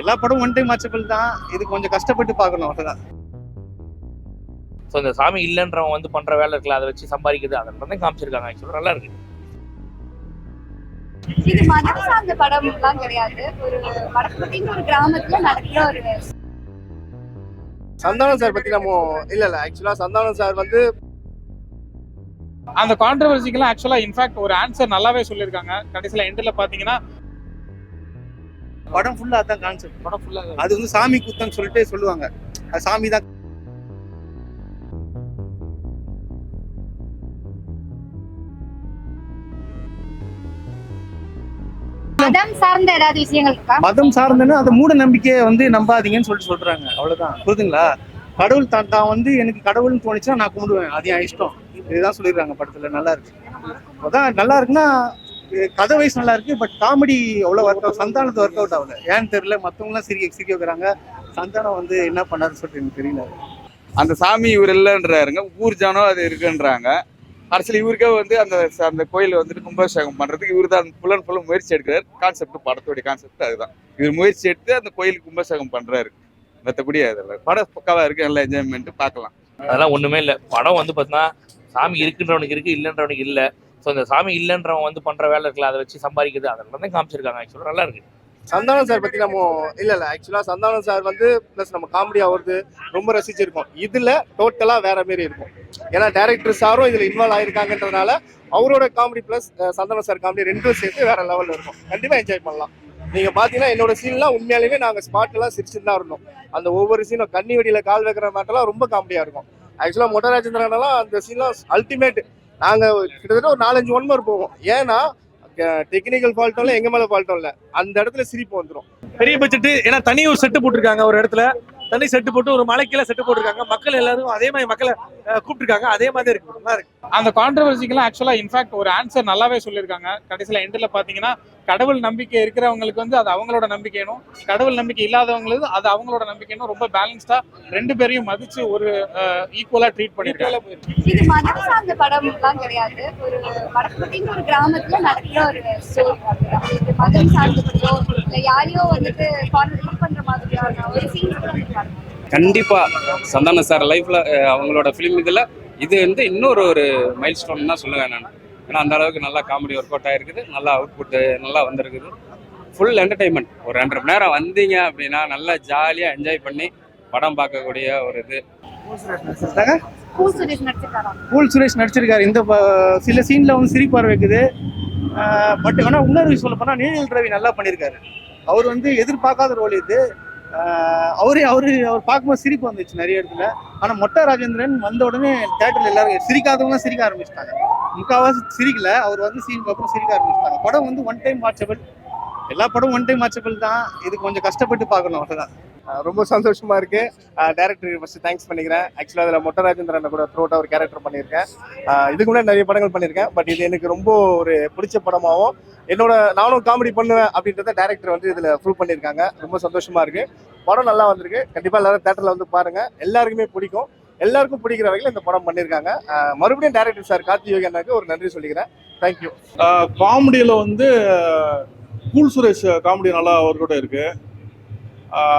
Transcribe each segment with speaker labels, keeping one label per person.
Speaker 1: எல்லா படமும் one time watchable தான் இது கொஞ்சம் கஷ்டப்பட்டு பார்க்கணும் அவ்வளோதான்
Speaker 2: ஸோ இந்த சாமி இல்லைன்றவன் வந்து பண்ற வேலை இருக்குல்ல அதை வச்சு சம்பாதிக்கிறது அதை தான் காமிச்சிருக்காங்க ஆக்சுவலாக நல்லா இருக்கு.
Speaker 3: இது மதம் சார்ந்த படம் எல்லாம் கிடையாது. ஒரு வடக்குட்டின்னு ஒரு கிராமத்துல நடக்கிற ஒரு
Speaker 4: சந்தானம் சார் பத்தி நம்ம இல்ல இல்ல ஆக்சுவலா சந்தானம் சார் வந்து
Speaker 5: அந்த கான்ட்ரவர்சிக்கெல்லாம் ஆக்சுவலா இன்ஃபேக்ட் ஒரு ஆன்சர் நல்லாவே சொல்லியிருக்காங்க. கடைசியில் எண்டில் பார்த்தீங்கன்னா
Speaker 1: படம் ஃபுல்லாக அதான் கான்செப்ட்
Speaker 5: படம் ஃபுல்லாக
Speaker 1: அது வந்து சாமி குத்தம்னு சொல்லிட்டு சொல்லுவாங்க. அது சாமி தான்.
Speaker 3: மதம் சார்ந்த ஏதாவது விஷயங்கள்
Speaker 1: மதம் சார்ந்தனா அந்த மூட நம்பிக்கையை வந்து நம்பாதீங்கன்னு சொல்லிட்டு சொல்றாங்க. அவ்வளவுதான். புரியுதுங்களா? கடவுள் தான் தான் வந்து எனக்கு கடவுள்னு தோணுச்சுன்னா நான் கும்பிடுவேன். அது என் இஷ்டம். இதுதான் சொல்லிடுறாங்க படத்துல. நல்லா இருக்கு. அதான் நல்லா இருக்குன்னா கதை வைஸ் நல்லா இருக்கு பட் காமெடி அவ்வளோ ஒர்க் அவுட் சந்தானத்து ஒர்க் அவுட் ஆகல. ஏன்னு தெரியல மற்றவங்களாம் சிரிக்க சிரிக்க வைக்கிறாங்க. சந்தானம் வந்து என்ன பண்ணாருன்னு சொல்லிட்டு எனக்கு தெரியல.
Speaker 6: அந்த சாமி இவர் இல்லைன்றாருங்க ஊர் ஜனம் அது இருக்குன்றாங்க. கடைசியில் இவருக்கே வந்து அந்த அந்த கோயில் வந்துட்டு கும்பாபிஷேகம் பண்றதுக்கு இவர் தான் ஃபுல் அண்ட் ஃபுல்லும் முயற்சி எடுக்கிறார். கான்செப்ட் படத்தோடைய கான்செப்ட் அதுதான். இவர் முயற்சி எடுத்து அந்த கோயிலுக்கு கும்பாபிஷேகம் பண்றாரு. மற்றபடி அதில் படம் பக்காவா இருக்கு நல்ல என்ஜாய்மெண்ட் பார்க்கலாம்.
Speaker 2: அதெல்லாம் ஒண்ணுமே இல்லை. படம் வந்து பார்த்தீங்கன்னா சாமி இருக்குன்றவனுக்கு இருக்கு இல்லைன்றவனுக்கு இல்லை. ஸோ இந்த சாமி இல்லைன்றவன் வந்து பண்ணுற வேலை இருக்குல்ல அதை வச்சு சம்பாதிக்கிறது அதெல்லாம் தான் காமிச்சிருக்காங்க. ஆக்சுவலாக நல்லா இருக்கு.
Speaker 4: சந்தானம் சார் பற்றி நம்ம இல்லை இல்லை ஆக்சுவலாக சந்தானம் சார் வந்து ப்ளஸ் நம்ம காமெடி ஆகிறது ரொம்ப ரசிச்சிருக்கோம். இதில் டோட்டலாக வேற மாரி இருக்கும். ஏன்னா டேரக்டர் சாரும் இதில் இன்வால்வ் ஆயிருக்காங்கன்றதுனால அவரோட comedy plus Santhanam sir comedy ரெண்டும் சேர்த்து வேற லெவலில் இருக்கும். கண்டிப்பாக என்ஜாய் பண்ணலாம். நீங்க பாத்தீங்கன்னா என்னோட சீன்லாம் உண்மையாலுமே நாங்க ஸ்பாட்லாம் எல்லாம் சிரிச்சுட்டு தான் இருந்தோம். அந்த ஒவ்வொரு சீனும் கண்ணி வெடியில கால் வைக்கிற மாட்டெல்லாம் ரொம்ப காமெடியா இருக்கும். ஆக்சுவலா மொட்டராஜேந்திரனெல்லாம் அந்த சீன்லாம் அல்டிமேட் நாங்க கிட்டத்தட்ட ஒரு நாலஞ்சு ஒன் மார்க் போவோம். ஏன்னா டெக்னிக்கல் ஃபால்ட்டும் இல்லை எங்க மேல ஃபால்ட்டும் இல்லை. அந்த இடத்துல சிரிப்பு வந்துடும்
Speaker 7: பெரிய பட்ஜெட்டு ஏன்னா தனி ஒரு செட்டு போட்டிருக்காங்க ஒரு இடத்துல. தனி செட்டு போட்டு ஒரு மலைக்கீழ செட்டு போட்டிருக்காங்க. மக்கள் எல்லாரும் அதே மாதிரி மக்களை கூப்பிட்டிருக்காங்க. அதே மாதிரி இருக்கு. நல்லா இருக்கு.
Speaker 5: அந்த கான்ட்ரவர்சிக்கெல்லாம் ஆக்சுவலா இன்ஃபேக்ட் ஒரு ஆன்சர் நல்லாவே சொல்லியிருக்காங்க. கடைசியில் எண்டில் பார்த்தீங்கன்னா கடவுள் நம்பிக்கை இருக்கிறவங்களுக்கு வந்து அது அவங்களோட நம்பிக்கைனும் கடவுள் நம்பிக்கை இல்லாதவங்களுக்கு அது அவங்களோட நம்பிக்கைனும் ரொம்ப பேலன்ஸ்டா ரெண்டு பேரையும் மதிச்சு ஒரு ஈக்குவலா ட்ரீட் பண்ணிருக்காங்க.
Speaker 3: இது மதம் சார்ந்த படம் எல்லாம் கிடையாது. ஒரு வடக்குட்டின்னு ஒரு கிராமத்துல நடக்கிற ஒரு ஸ்டோரி இது மதம் சார்ந்தபடியோ இல்ல யாரையோ வந்துட்டு பண்ற மாதிரியான ஒரு சீன்ஸ் கூட நீங்க பாருங்க
Speaker 8: கண்டிப்பா. சந்தான சார் லைஃப்ல அவங்களோட ஃபிலிம் இதுல இது வந்து இன்னொரு ஒரு மைல் ஸ்டோன் தான் சொல்லுவேன் நான். ஏன்னா அந்த அளவுக்கு நல்லா காமெடி ஒர்க் அவுட் ஆயிருக்குது. நல்லா அவுட்புட் நல்லா வந்திருக்குது. ஃபுல் என்டர்டைன்மெண்ட் ஒரு ரெண்டரை மணி நேரம் வந்தீங்க அப்படின்னா நல்லா ஜாலியாக என்ஜாய் பண்ணி படம் பார்க்கக்கூடிய ஒரு இது.
Speaker 3: பூ சுரேஷ் நடிச்சிருக்காரா?
Speaker 1: கூல் சுரேஷ் நடிச்சிருக்காரு? இந்த ப- சில சீன்ல வந்து சிரிப்பார் வைக்குது பட் ஆனா இன்னொரு சொல்ல போனா நீல் ரவி நல்லா பண்ணியிருக்காரு அவர் வந்து எதிர்பார்க்காத ரோல் இது. அவரே அவரு அவர் பார்க்கும்போது சிரிப்பு வந்துச்சு நிறைய இடத்துல. ஆனால் மொட்டை ராஜேந்திரன் வந்த உடனே தேட்டரில் எல்லாரும் சிரிக்காதவங்க சிரிக்க ஆரம்பிச்சிட்டாங்க. முக்காவாசி சிரிக்கல. அவர் வந்து சீனுக்கு அப்புறம் சிரிக்க ஆரம்பிச்சிட்டாங்க. படம் வந்து ஒன் டைம் வாட்சபிள் எல்லா படமும் ஒன் டைம் வாட்சபிள் தான். இது கொஞ்சம் கஷ்டப்பட்டு பார்க்கணும் அவ்வளவுதான்.
Speaker 4: தான் ரொம்ப சந்தோஷமா இருக்கு. டேரக்டருக்கு ஃபர்ஸ்ட் தேங்க்ஸ் பண்ணிக்கிறேன். ஆக்சுவலாக அதில் மொட்டராஜேந்திரன் கூட த்ரூ ஒரு கேரக்டர் பண்ணியிருக்கேன். இதுக்கு முன்னாடி நிறைய படங்கள் பண்ணியிருக்கேன். பட் இது எனக்கு ரொம்ப ஒரு பிடிச்ச படமாகவும் என்னோட நானும் காமெடி பண்ணுவேன் அப்படின்றத டேரக்டர் வந்து இதில் ப்ரூவ் பண்ணியிருக்காங்க. ரொம்ப சந்தோஷமா இருக்கு. படம் நல்லா வந்திருக்கு. கண்டிப்பாக எல்லாரும் தேட்டரில் வந்து பாருங்க. எல்லாருக்குமே பிடிக்கும். எல்லாருக்கும் பிடிக்கிற வகையில் இந்த படம் பண்ணியிருக்காங்க. மறுபடியும் டேரக்டர் சார் கார்த்தி யோகனுக்கு ஒரு நன்றி சொல்லிக்கிறேன். தேங்க்யூ
Speaker 9: காமெடியில் வந்து கூல் சுரேஷ் காமெடி நல்லா அவர்கிட்ட இருக்குது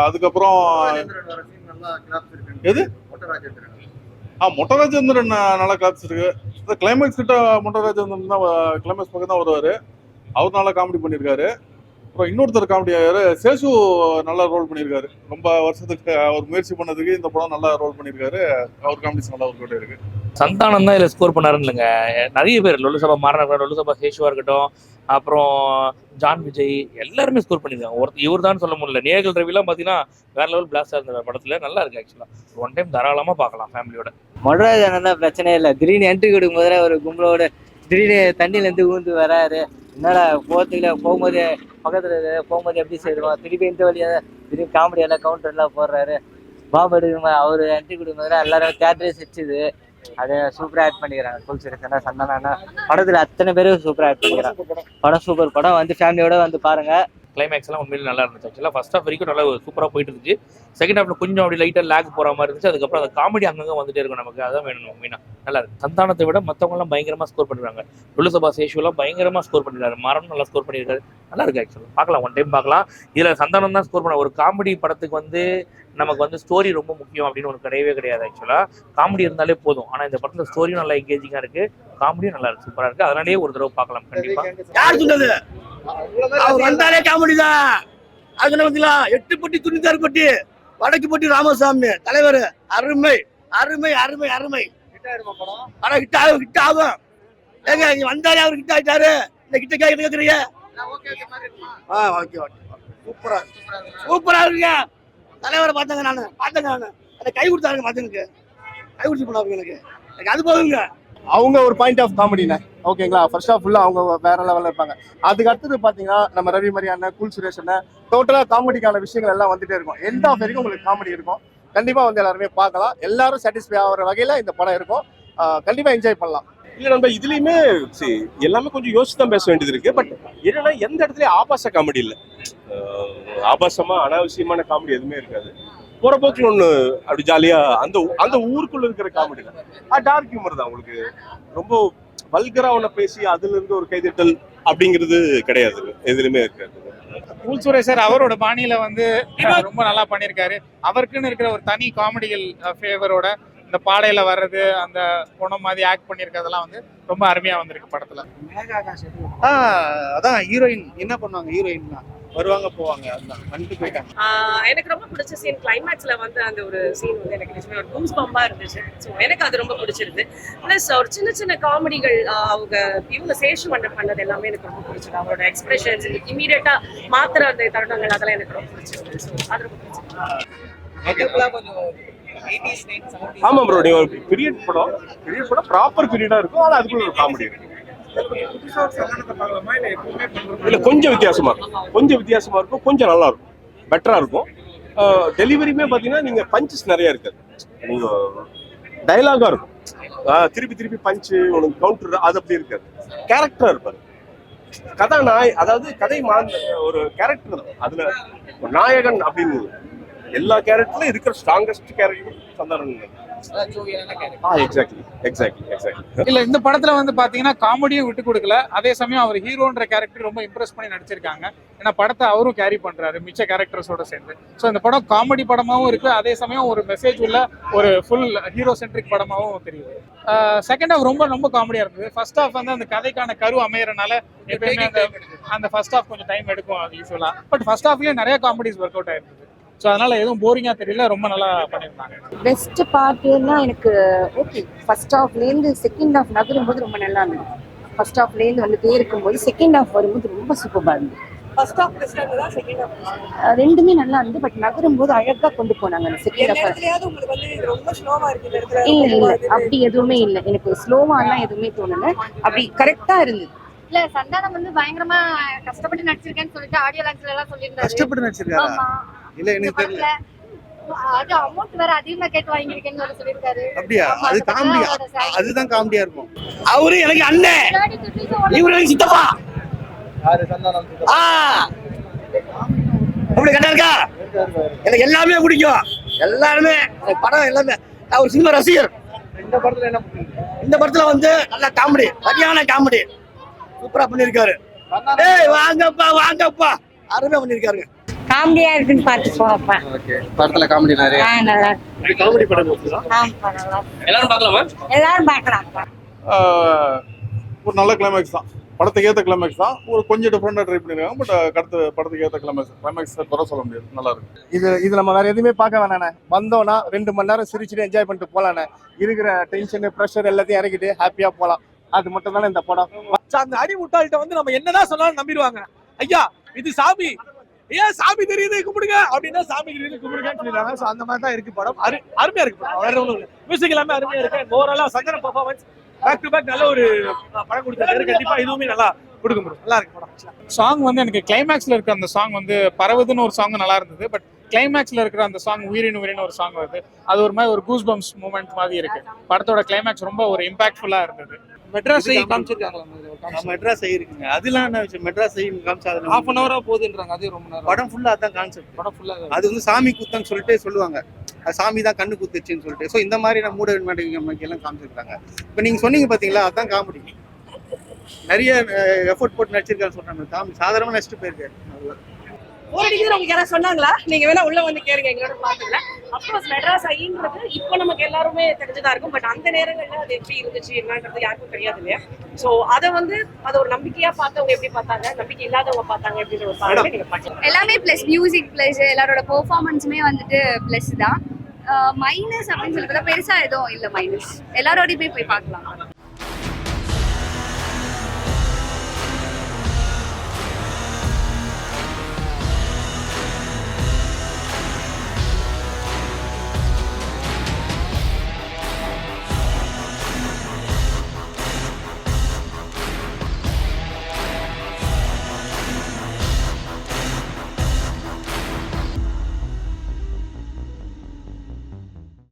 Speaker 9: அதுக்கப்புறம் எது? ஆ மொட்டராஜேந்திரன் நல்லா காமிச்சிருக்கு இந்த கிளைமேக்ஸ் கிட்ட மொட்டராஜேந்திரன் தான் கிளைமேக்ஸ் பக்கம் தான் வருவார். அவர் நல்லா காமெடி பண்ணியிருக்காரு. அப்புறம் இன்னொருத்தர் காமெடி ஆகிறாரு சேசு நல்லா ரோல் பண்ணியிருக்காரு. ரொம்ப வருஷத்துக்கு அவர் முயற்சி பண்ணதுக்கு இந்த படம் நல்லா ரோல் பண்ணியிருக்காரு. அவர் காமெடிஸ் நல்லா ஒர்க் அவுட் இருக்கு
Speaker 2: சந்தானம் தான் இதில் ஸ்கோர் பண்ணாருன்னு இல்லைங்க. நிறைய பேர் லொல்லு சபா மாறனா இருக்கட்டும் சபா சேஷுவா இருக்கட்டும் அப்புறம் ஜான் விஜய் எல்லாருமே ஸ்கோர் பண்ணியிருக்காங்க. ஒருத்தர் இவர் தான் சொல்ல முடியல. நேர்கள் ரவிலாம் பார்த்தீங்கன்னா வேற லெவல் பிளாஸ்டாக இருந்த படத்தில். நல்லா இருக்கு ஆக்சுவலாக ஒன் டைம் தாராளமாக பார்க்கலாம் ஃபேமிலியோட
Speaker 10: மொடராஜன் தான் பிரச்சனை இல்லை. திடீர்னு என்ட்ரி கொடுக்கும் போதே ஒரு கும்பலோட திடீர்னு தண்ணியிலேருந்து ஊந்து வராரு. என்னடா போகிறதுக்குள்ள போகும்போது பக்கத்தில் போகும்போது எப்படி செய்வோம் திருப்பி இந்த வழியாக திடீர்னு காமெடி எல்லாம் கவுண்டர் எல்லாம் போடுறாரு. பாபு எடுக்கும் அவர் என்ட்ரி கொடுக்கும் போது எல்லாரும் தேட்டரே சிரிச்சுது. அது சூப்பராக ஆட் பண்ணிக்கிறாங்க. ஃபுல் சிறுசனா சந்தானா படத்தில் அத்தனை பேரும் சூப்பராக ஆட் பண்ணிக்கிறாங்க. படம் சூப்பர் படம் வந்து ஃபேமிலியோட வந்து பாருங்க.
Speaker 2: கிளைமேக்ஸ்லாம் உண்மையிலே நல்லா இருந்துச்சு. ஆக்சுவலாக ஃபர்ஸ்ட் ஹாஃப் வரைக்கும் நல்லா சூப்பராக போயிட்டு இருந்துச்சு. செகண்ட் ஹாஃப்ல கொஞ்சம் அப்படி லைட்டாக லேக் போகிற மாதிரி இருந்துச்சு. அதுக்கப்புறம் அந்த காமெடி அங்கங்கே வந்துட்டே இருக்கும் நமக்கு. அதான் வேணும் மெயினாக நல்லா இருக்கு. சந்தானத்தை விட மற்றவங்க பயங்கரமாக ஸ்கோர் பண்ணிருக்காங்க லுலுசபா சேஷுலாம் பயங்கரமாக ஸ்கோர் பண்ணிருக்காரு மரம் நல்லா ஸ்கோர் பண்ணியிருக்காரு. நல்லா இருக்கு ஆக்சுவலாக பார்க்கலாம். ஒன் டைம் பார்க்கலாம். இதில் சந்தானம் தான் ஸ்கோர் பண்ண. ஒரு காமெடி படத்துக்கு வந்து நமக்கு வந்து ஸ்டோரி ரொம்ப முக்கியம் அப்படின்னு ஒன்று கிடையவே கிடையாது ஆக்சுவலாக காமெடி இருந்தாலே போதும். ஆனால் இந்த படத்தில் ஸ்டோரியும் நல்லா எங்கேஜிங்காக இருக்கு. காமெடியும் நல்லா இருக்கு. சூப்பராக இருக்கு. அதனாலேயே ஒரு தடவை பார்க்கலாம். கண்டிப்பாக
Speaker 11: யார் சொன்னது? அவர் வந்தாலே காமெடி தான். அதுல வந்துங்களா எட்டு பட்டி துணிந்தார் பட்டி வடக்கு பட்டி ராமசாமி தலைவர் அருமை அருமை அருமை அருமை. ஆனா ஹிட் ஆகும் ஹிட் ஆகும். ஏங்க இங்க வந்தாலே அவர் ஹிட் ஆயிட்டாரு. இந்த கிட்ட கேட்க கேக்குறீங்க? ஆ ஓகே ஓகே. சூப்பரா சூப்பரா இருக்குங்க. தலைவரை பார்த்தேங்க நான். பார்த்தேங்க நான். அதை கை கொடுத்தாருங்க மதனுக்கு கை கொடுத்து போனாருங்க எனக்கு. எனக்கு அது போதுங்க.
Speaker 4: அவங்க ஒரு பாயிண்ட் ஆஃப் காமெடிண்ணே ஓகேங்களா ஃபர்ஸ்ட் ஆஃப் ஃபுல்லாக அவங்க வேற லெவலில் இருப்பாங்க. அதுக்கு அடுத்தது பார்த்தீங்கன்னா நம்ம ரவி மரியான கூல் சுரேஷ் டோட்டலாக காமெடிக்கான விஷயங்கள் எல்லாம் வந்துட்டே இருக்கும். எண்ட் ஆஃப் வரைக்கும் உங்களுக்கு காமெடி இருக்கும். கண்டிப்பாக வந்து எல்லாருமே பார்க்கலாம். எல்லாரும் சாட்டிஸ்ஃபை ஆகிற வகையில் இந்த படம் இருக்கும். கண்டிப்பாக என்ஜாய் பண்ணலாம்.
Speaker 12: இல்ல நம்ம இதுலயுமே சரி எல்லாமே கொஞ்சம் யோசிச்சு தான் பேச வேண்டியது இருக்கு. பட் என்னன்னா எந்த இடத்துலயும் ஆபாச காமெடி இல்ல. ஆபாசமா அனாவசியமான காமெடி எதுவுமே இருக்காது. போற போக்கில் ஒண்ணு அப்படி ஜாலியா அந்த அந்த ஊருக்குள்ள இருக்கிற காமெடி தான். டார்க் ஹியூமர் தான் உங்களுக்கு ரொம்ப வல்கரா ஒண்ண பேசி அதுல இருந்து ஒரு கைதட்டல் அப்படிங்கிறது கிடையாது. எதுலயுமே இருக்காது.
Speaker 5: கூல் சுரேஷ் சார் அவரோட பாணியில வந்து ரொம்ப நல்லா பண்ணியிருக்காரு. அவருக்குன்னு இருக்கிற ஒரு தனி காமெடிகள் ஃபேவரோட இந்த பாடையில வர்றது அந்த குணம் மாதிரி ஆக்ட் பண்ணியிருக்கிறதெல்லாம் வந்து ரொம்ப அருமையா வந்திருக்கு படத்துல.
Speaker 1: ஆ அதான் ஹீரோயின் என்ன பண்ணுவாங்க ஹீரோயின்லாம் வருவாங்க போவாங்க அதுதான் வந்துட்டு போயிட்டாங்க.
Speaker 13: ஆஹ் எனக்கு ரொம்ப பிடிச்ச சீன் கிளைமேக்ஸ்ல வந்து அந்த ஒரு சீன் வந்து எனக்கு நிஜமே ஒரு கூஸ் பம்பா இருந்துச்சு. ஸோ எனக்கு அது ரொம்ப பிடிச்சிருந்து ப்ளஸ் ஒரு சின்ன சின்ன காமெடிகள் அவங்க இவங்க சேஷு மண்டல் பண்ணது எல்லாமே எனக்கு ரொம்ப பிடிச்சது அவரோட எக்ஸ்பிரஷன்ஸ் இமீடியட்டா மாத்துற அந்த தருணங்கள் அதெல்லாம் எனக்கு ரொம்ப பிடிச்சிருக்கு. ஸோ அது ரொம்ப பிடிச்சிருக்கு.
Speaker 12: ஆமா ப்ரோ நீங்க ஒரு பீரியட் படம் பீரியட் படம் ப்ராப்பர் பீரியடா இருக்கும். ஆனா அதுக்குள்ள ஒரு காமெடி இருக்கும் இல்ல கொஞ்சம் வித்தியாசமா இருக்கும். கொஞ்சம் வித்தியாசமா இருக்கும். கொஞ்சம் நல்லா இருக்கும். பெட்டரா இருக்கும். டெலிவரியுமே பாத்தீங்கன்னா நீங்க பஞ்சஸ் நிறைய இருக்காது நீங்க டைலாகா இருக்கும். ஆஹ் திருப்பி திருப்பி பஞ்சு உனக்கு கவுண்டர் அது அப்படி இருக்காது. கேரக்டரா இருப்பாரு. கதாநாய் அதாவது கதை மாந்த ஒரு கேரக்டர் தான். அதுல ஒரு நாயகன் அப்படின்னு எல்லா கேரக்டர்லயும் இருக்கிற ஸ்ட்ராங்கஸ்ட் கேரக்டர் சந்தானம் ஆ எக்ஸாக்ட்லி எக்ஸாக்ட்லி எக்ஸாக்ட்லி
Speaker 5: இல்ல இந்த படத்துல வந்து பாத்தீங்கன்னா காமெடியும் விட்டு கொடுக்கல. அதே சமயம் அவர் ஹீரோன்ற கேரக்டர் ரொம்ப இம்ப்ரெஸ் பண்ணி நடிச்சிருக்காங்க. ஏன்னா படத்தை அவரும் கேரி பண்றாரு மிச்ச கேரக்டர்ஸோட சேர்ந்து. ஸோ இந்த படம் காமெடி படமாவும் இருக்கு. அதே சமயம் ஒரு மெசேஜ் உள்ள ஒரு ஃபுல் ஹீரோ சென்ட்ரிக் படமாவும் தெரியுது. செகண்ட் ஹாஃப் ரொம்ப ரொம்ப காமெடியா இருந்தது. ஃபர்ஸ்ட் ஹாஃப் வந்து அந்த கதைக்கான கரு அமையறனால எப்பயுமே அந்த அந்த ஃபர்ஸ்ட் ஹாஃப் கொஞ்சம் டைம் எடுக்கும் அது யூஸ்வலா பட் ஃபர்ஸ்ட் ஹாஃப்லயே நிறைய காமெடிஸ் ஒர்க் அவுட் ஆயிருந்தது. ஸோ அதனால எதுவும் போரிங்கா தெரியல. ரொம்ப நல்லா பண்ணியிருந்தாங்க.
Speaker 14: பெஸ்ட் பார்ட்டுன்னா எனக்கு ஓகே ஃபர்ஸ்ட் ஹாஃப்லேருந்து செகண்ட் ஹாஃப் நகரும்போது ரொம்ப நல்லா இருந்தது. ஃபர்ஸ்ட் ஹாஃப்லேருந்து வந்துட்டே இருக்கும்போது செகண்ட் ஹாஃப் வரும்போது ரொம்ப சூப்பராக இருந்தது.
Speaker 13: ஃபர்ஸ்ட் ஹாஃப் இருந்ததா? செகண்ட் ஹாஃப்
Speaker 14: ரெண்டுமே நல்லா இருந்து பட் நகரும்போது அழகா கொண்டு போனாங்க அந்த செகண்ட் ஹாஃப்
Speaker 13: உங்களுக்கு வந்து ரொம்ப ஸ்லோவா இருக்கு
Speaker 14: இல்ல இல்ல அப்படி எதுவுமே இல்லை. எனக்கு ஸ்லோவாலாம் எதுவுமே தோணல. அப்படி கரெக்டா இருந்தது.
Speaker 3: இல்ல சந்தானம் வந்து பயங்கரமா கஷ்டப்பட்டு நடிச்சிருக்கேன்னு சொல்லிட்டு ஆடியோ லான்ச்ல எல்லாம் சொல்லியிருந்தாரு.
Speaker 1: கஷ்டப்பட்டு நடிச்சிருக்காரா?
Speaker 3: ஆமா.
Speaker 1: இல்ல எனக்கு தெரியல.
Speaker 3: படத்துல அது அமௌண்ட் வேற அதிகமா கேட்டு வாங்கியிருக்கேன்னு வேற சொல்லியிருக்காரு.
Speaker 1: அப்படியா? அது காமெடி. அதுதான் காமெடியா இருக்கும்.
Speaker 11: அவரு எனக்கு அண்ணன் இவரு எனக்கு சித்தப்பா. ஆ. அப்படி கரெக்டா இருக்கா? எனக்கு எல்லாமே பிடிக்கும். எல்லாருமே படம் எல்லாமே. நான் ஒரு சினிமா ரசிகர்.
Speaker 1: இந்த படத்துல என்ன
Speaker 11: இந்த படத்துல வந்து நல்ல காமெடி சரியான காமெடி சூப்பரா பண்ணிருக்காரு ஏய் வாங்கப்பா வாங்கப்பா. அருமையா பண்ணிருக்காருங்க
Speaker 14: காமெடியா இருக்குன்னு பார்த்து
Speaker 4: ஓகே. படத்தில் காமெடி நிறைய.
Speaker 14: நல்லா
Speaker 1: காமெடி படம்?
Speaker 8: எல்லாரும் பார்க்கலாமா?
Speaker 14: எல்லாரும் பார்க்கலாம்
Speaker 9: ஆஹ் ஒரு நல்ல கிளைமேக்ஸ் தான். படத்துக்கு ஏற்ற கிளைமேக்ஸ் தான். ஒரு கொஞ்சம் டிஃப்ரெண்டாக ட்ரை பண்ணிருக்காங்க பட் அடுத்த படத்துக்கு ஏற்ற கிளைமேக்ஸ் கிளைமேக்ஸ் குறை சொல்ல முடியாது. நல்லா இருக்கு.
Speaker 4: இது இது நம்ம வேற எதுவுமே பார்க்க வேணாண்ணே வந்தோம்னா ரெண்டு மணி நேரம் சிரிச்சுட்டு என்ஜாய் பண்ணிட்டு போலாண்ணே இருக்கிற டென்ஷன் ப்ரெஷர் எல்லாத்தையும் இறக்கிட்டு ஹாப்பியா போலாம். அது மட்டும் தானே இந்த படம்.
Speaker 7: அந்த அடி முட்டாள்கிட்ட வந்து நம்ம என்னதான் சொன்னாலும் நம்பிடுவாங்க. ஐயா இது சாமி. ஏன் சாமி தெரியுது? கும்பிடுங்க. அப்படின்னா சாமி தெரியுது கும்பிடுங்கன்னு சொல்லிடுறாங்க. ஸோ அந்த மாதிரி தான் இருக்கு படம். அரு அருமையா இருக்கு படம். வேற ஒன்றும் மியூசிக் எல்லாமே அருமையா இருக்கு. ஓவராலா சந்தன பர்ஃபார்மன்ஸ் பேக் டு பேக் நல்ல ஒரு படம் கொடுத்தாரு கண்டிப்பா இதுவுமே நல்லா கொடுக்க முடியும். நல்லா இருக்கு படம்.
Speaker 5: சாங் வந்து எனக்கு கிளைமேக்ஸ்ல இருக்க அந்த சாங் வந்து பரவுதுன்னு ஒரு சாங் நல்லா இருந்தது. பட் கிளைமேக்ஸ்ல இருக்கிற அந்த சாங் உயிரின் உயிரின் ஒரு சாங் வருது. அது ஒரு மாதிரி ஒரு கூஸ் பம்ஸ் மூமெண்ட் மாதிரி இருக்கு. படத்தோட கிளைமேக்ஸ் ரொம்ப ஒரு இம்பாக்ட்ஃபுல்லா இருந்தது.
Speaker 7: மெட்ராஸ்
Speaker 1: இது
Speaker 7: காமிச்சிருக்காங்களா
Speaker 1: மெட்ராஸ் ஐ இருக்குங்க. அதெல்லாம் என்ன விஷயம்? மெட்ராஸ் ஐ காமிச்சா அதுல
Speaker 7: ஹாஃப் அன் ஹவரா போகுதுன்றாங்க. அதே ரொம்ப நேரம்.
Speaker 1: படம் ஃபுல்லா அதான் கான்செப்ட்
Speaker 7: படம் ஃபுல்லா
Speaker 1: அது வந்து சாமி குத்தன்னு சொல்லிட்டு சொல்லுவாங்க. அது சாமி தான் கண்ணு குத்துச்சுன்னு சொல்லிட்டு. ஸோ இந்த மாதிரி நம்ம மூட மாட்டேங்க எல்லாம் காமிச்சிருக்காங்க. இப்போ நீங்க சொன்னீங்க பாத்தீங்களா? அதான் காமெடி நிறைய எஃபோர்ட் போட்டு நடிச்சிருக்கான்னு சொல்றாங்க. காமெடி சாதாரணமா நடிச்சிட்டு போயிருக்காரு.
Speaker 13: போர் அடிக்குது உங்களுக்கு யாராவது சொன்னாங்களா? நீங்க வேணா உள்ள வந்து கேளுங்க எங்களோட பாத்துல அப்கோர்ஸ் மெட்ராஸ் ஐன்றது இப்போ நமக்கு எல்லாருமே தெரிஞ்சதா இருக்கும். பட் அந்த நேரங்கள்ல அது எப்படி இருந்துச்சு என்னன்றது யாருக்கும் தெரியாது இல்லையா? சோ அதை வந்து அதை ஒரு நம்பிக்கையா பார்த்தவங்க எப்படி பார்த்தாங்க? நம்பிக்கை இல்லாதவங்க பார்த்தாங்க அப்படின்ற ஒரு பார்வை நீங்க
Speaker 3: எல்லாமே ப்ளஸ் மியூசிக் ப்ளஸ் எல்லாரோட பெர்ஃபார்மன்ஸுமே வந்துட்டு ப்ளஸ் தான். மைனஸ் அப்படின்னு சொல்லி பார்த்தா பெருசா எதுவும் இல்லை மைனஸ் எல்லாரோடையுமே போய் பார்க்கலாம்.